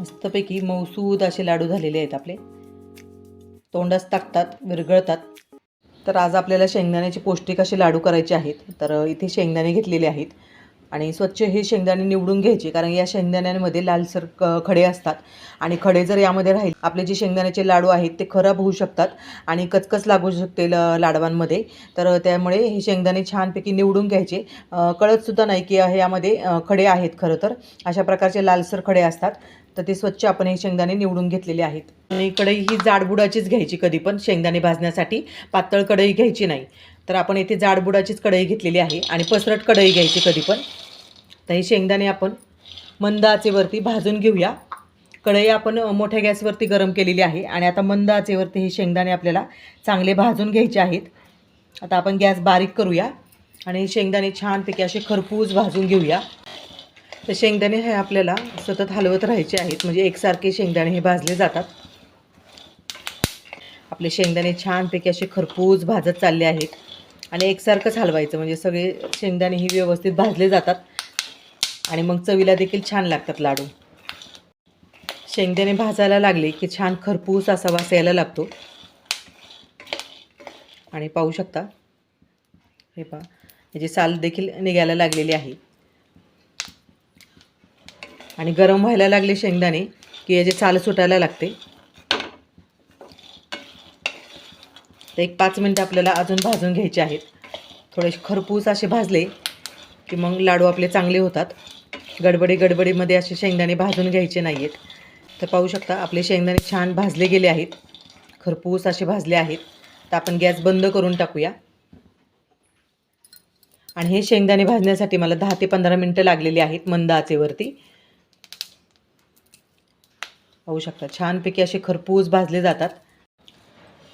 मस्तपैकी मौसूद असे लाडू झालेले आहेत आपले. तोंडास टाकतात विरघळतात. तर आज आपल्याला शेंगदाण्याचे पौष्टिक असे लाडू करायचे आहेत. तर इथे शेंगदाणे घेतलेले आहेत. आणि स्वच्छ हे शेंगदाणे निवडून घ्यायचे कारण या शेंगदाण्यांमध्ये लालसर क खडे असतात. आणि खडे जर यामध्ये राहील आपले जे शेंगदाण्याचे लाडू आहेत ते खराब होऊ शकतात आणि कचकच लागू शकते ल लाडवांमध्ये. तर त्यामुळे हे शेंगदाणे छानपैकी निवडून घ्यायचे. कळतसुद्धा नाही की यामध्ये खडे आहेत खरं तर. अशा प्रकारचे लालसर खडे असतात. तर ते स्वच्छ आपण हे शेंगदाणे निवडून घेतलेले आहेत. आणि कढई ही जाडबुडाचीच घ्यायची कधी पण शेंगदाणे भाजण्यासाठी. पातळ कढई घ्यायची नाही. तर आपण इथे जाडबुडाचीच कढई घेतलेली आहे आणि पसरट कढई घ्यायची कधी पण. तर हे शेंगदाणे आपण मंद आचेवरती भाजून घेऊया. कढई आपण मोठ्या गॅसवरती गरम केलेली आहे आणि आता मंद आचेवरती हे शेंगदाणे आपल्याला चांगले भाजून घ्यायचे आहेत. आता आपण गॅस बारीक करूया आणि शेंगदाणे छानपैकी असे खरपूस भाजून घेऊया. तर शेंगदाणे हे आपल्याला सतत हलवत राहायचे आहेत म्हणजे एकसारखे शेंगदाणे हे भाजले जातात. आपले शेंगदाणे छानपैकी असे खरपूस भाजत चालले आहेत. आणि एकसारखंच हलवायचं म्हणजे सगळे शेंगदाणे ही व्यवस्थित भाजले जातात. आणि मग चवीला देखील छान लागतात लाडू. शेंगदाणे भाजायला लागले की छान खरपूस असा वास यायला लागतो. आणि पाहू शकता हे पहा याची साल देखील निघायला लागलेली आहे. आणि गरम व्हायला लागले शेंगदाणे की याची साल सुटायला लागते. तर एक पाच मिनटं आपल्याला अजून भाजून घ्यायचे आहेत. थोडेसे खरपूस असे भाजले की मग लाडू आपले चांगले होतात. गडबडी गडबडीमध्ये असे शेंगदाणे भाजून घ्यायचे नाही आहेत तर पाहू शकता आपले शेंगदाणे छान भाजले गेले आहेत. खरपूस असे भाजले आहेत. तर आपण गॅस बंद करून टाकूया. आणि हे शेंगदाणे भाजण्यासाठी मला दहा ते पंधरा मिनटं लागलेली आहेत मंद आचेवरती. पाहू शकता छानपैकी असे खरपूस भाजले जातात.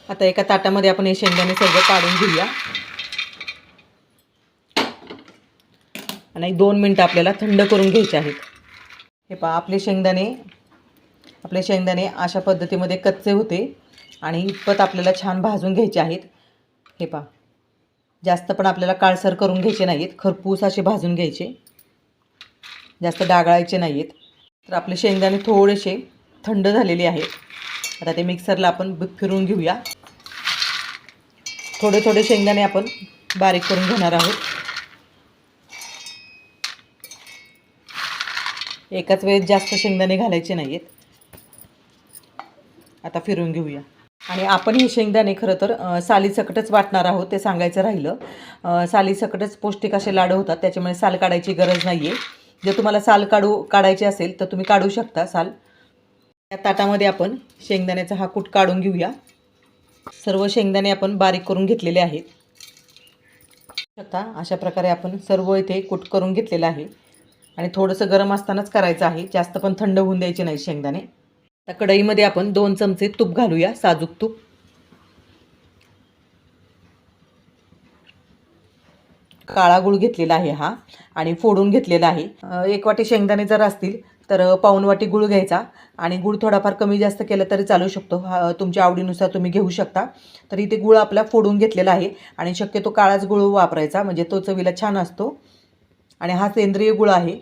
आता एका ताटामध्ये आपण हे शेंगदाणे सगळं काढून घेऊया. आणि दोन मिनटं आपल्याला थंड करून घ्यायचे आहेत. हे पहा आपले शेंगदाणे आपले शेंगदाणे अशा पद्धतीमध्ये कच्चे होते आणि इतपत आपल्याला छान भाजून घ्यायचे आहेत. हे पहा जास्त पण आपल्याला काळसर करून घ्यायचे नाहीत खरपूस असे भाजून घ्यायचे. जास्त डागाळायचे आहेत तर आपले शेंगदाणे थोडेसे थंड झालेले आहेत. आता ते मिक्सरला आपण फिरून घेऊया. थोडे थोडे शेंगदाणे आपण बारीक करून घेणार आहोत. एकाच वेळेत जास्त शेंगदाणे घालायचे नाही आहेत आता फिरून घेऊया. आणि आपण हे शेंगदाणे खरं तर सालीसकटच वाटणार आहोत ते सांगायचं राहिलं. सालीसकटच पौष्टिक असे लाडू होतात त्याच्यामुळे साल काढायची गरज नाही आहे जर तुम्हाला साल काढू काढायची असेल तर तुम्ही काढू शकता साल. या ताटामध्ये आपण शेंगदाण्याचा हा कूट काढून घेऊया. सर्व शेंगदाणे आपण बारीक करून घेतलेले आहेत. आता अशा प्रकारे आपण सर्व इथे कूट करून घेतलेलं आहे. आणि थोडंसं गरम असतानाच करायचं आहे. जास्त पण थंड होऊन द्यायचे नाही शेंगदाणे. आता कढईमध्ये आपण दोन चमचे तूप घालूया साजूक तूप. काळा गूळ घेतलेला आहे हा आणि फोडून घेतलेला आहे. एक वाटी शेंगदाणे जर असतील तर अ, गुळ गूळ घ्यायचा आणि गूळ थोडाफार कमी जास्त केलं तरी चालू शकतो. हा तुमच्या आवडीनुसार तुम्ही घेऊ शकता. तर इथे गुळ आपला फोडून घेतलेला आहे आणि शक्यतो काळाच गुळ वापरायचा म्हणजे तो चवीला छान असतो. आणि हा सेंद्रिय गुळ आहे.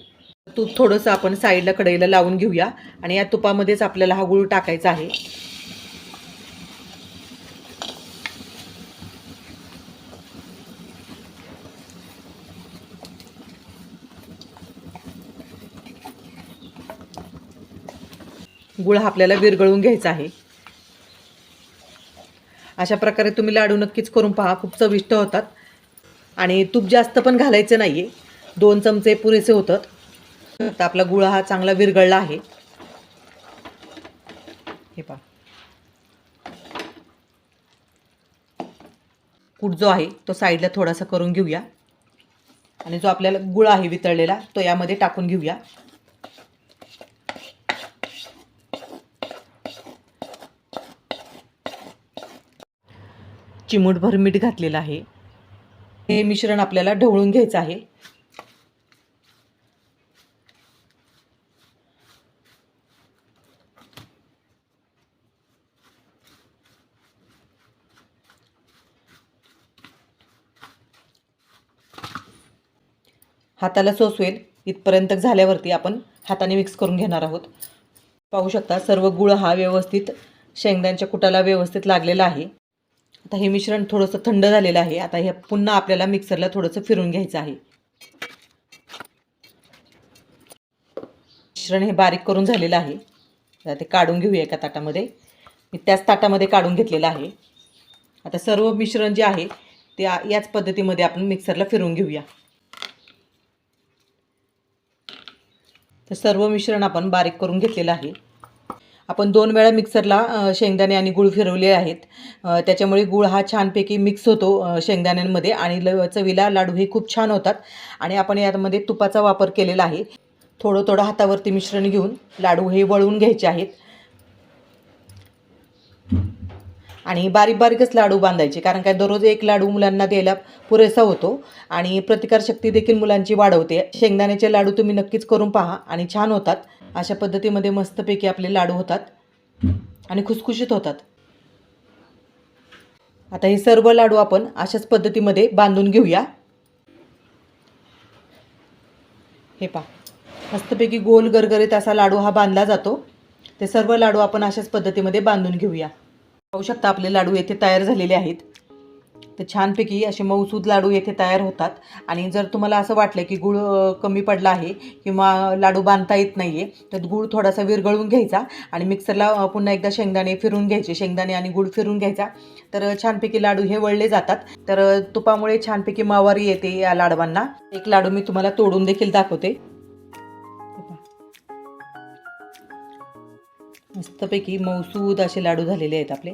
तूप थोडंसं आपण साईडला कढईला लावून घेऊया आणि या तुपामध्येच आपल्याला हा गूळ टाकायचा आहे. गुळ हा आपल्याला विरगळून घ्यायचा आहे. अशा प्रकारे तुम्ही लाडू नक्कीच करून पहा खूप चविष्ट होतात. आणि तूप जास्त पण घालायचं नाही आहे दोन चमचे पुरेसे होतात. तर आपला गुळ हा चांगला विरगळला आहे. हे पहा. कूट जो आहे तो साईडला थोडासा करून घेऊया. आणि जो आपल्याला गुळ आहे वितळलेला तो यामध्ये टाकून घेऊया. चिमूटभर मीठ घातलेलं आहे. हे मिश्रण आपल्याला ढवळून घ्यायचं आहे. हाताला सोसवेल इथपर्यंत झाल्यावरती आपण हाताने मिक्स करून घेणार आहोत. पाहू शकता सर्व गुळ हा व्यवस्थित शेंगदाण्याच्या कुटाला व्यवस्थित लागलेला आहे. आता हे मिश्रण थोडंसं थंड झालेलं आहे. आता हे पुन्हा आपल्याला मिक्सरला थोडंसं फिरून घ्यायचं आहे. मिश्रण हे बारीक करून झालेलं आहे. आता ते काढून घेऊया एका ताटामध्ये. मी त्याच ताटामध्ये काढून घेतलेलं आहे. आता सर्व मिश्रण जे आहे ते याच पद्धतीमध्ये आपण मिक्सरला फिरून घेऊया. तर सर्व मिश्रण आपण बारीक करून घेतलेलं आहे. आपण दोन वेळा मिक्सरला शेंगदाणे आणि गूळ फिरवले आहेत. त्याच्यामुळे गूळ हा छानपैकी मिक्स होतो शेंगदाण्यांमध्ये आणि ल चवीला लाडू हे खूप छान होतात. आणि आपण यामध्ये तुपाचा वापर केलेला आहे. थोडं थोडं हातावरती मिश्रण घेऊन लाडू हे वळवून घ्यायचे आहेत. आणि बारीक बारीकच लाडू बांधायचे कारण काय दररोज एक लाडू मुलांना द्यायला पुरेसा होतो. आणि प्रतिकारशक्ती देखील मुलांची वाढवते. शेंगदाण्याचे लाडू तुम्ही नक्कीच करून पहा आणि छान होतात. अशा पद्धतीमध्ये मस्तपैकी आपले लाडू होतात आणि खुसखुशीत होतात. आता हे सर्व लाडू आपण अशाच पद्धतीमध्ये बांधून घेऊया. हे पहा मस्तपैकी गोल गरगरीत असा लाडू हा बांधला जातो. ते सर्व लाडू आपण अशाच पद्धतीमध्ये बांधून घेऊया. पाहू शकता आपले लाडू येथे तयार झालेले आहेत. तर छानपैकी असे मऊसूद लाडू येथे तयार होतात. आणि जर तुम्हाला असं वाटलं की गुळ कमी पडला आहे किंवा लाडू बांधता येत नाही आहे तर गुळ थोडासा विरगळून घ्यायचा आणि मिक्सरला पुन्हा एकदा शेंगदाणे फिरून घ्यायचे. शेंगदाणे आणि गुळ फिरून घ्यायचा. तर छानपैकी लाडू हे वळले जातात. तर तुपामुळे छानपैकी मावारी येते या लाडवांना. एक लाडू मी तुम्हाला तोडून देखील दाखवते. मस्तपैकी मौसूद असे लाडू झालेले आहेत आपले.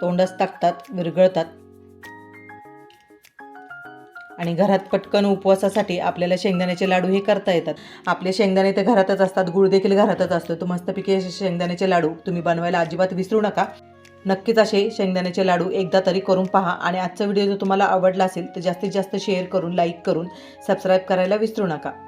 तोंडच टाकतात विरघळतात. आणि घरात पटकन उपवासासाठी आपल्याला शेंगदाण्याचे लाडू हे करता येतात. आपले शेंगदाणे तर घरातच असतात गुळ देखील घरातच असतो. तो मस्तपैकी असे शेंगदाण्याचे लाडू तुम्ही बनवायला अजिबात विसरू नका. नक्कीच असे शेंगदाण्याचे लाडू एकदा तरी करून पहा आणि आजचा व्हिडिओ जर तुम्हाला आवडला असेल तर जास्तीत जास्त शेअर करून लाईक करून सबस्क्राईब करायला विसरू नका.